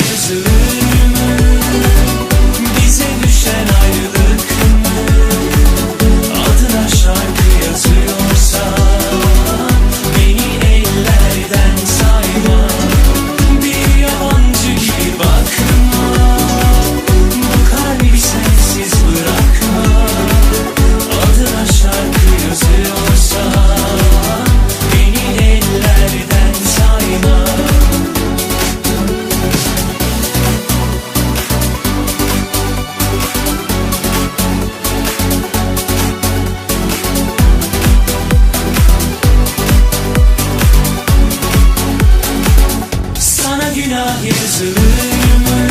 Is zoo günah yazılır mı?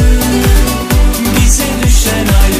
Bize düşen ayrı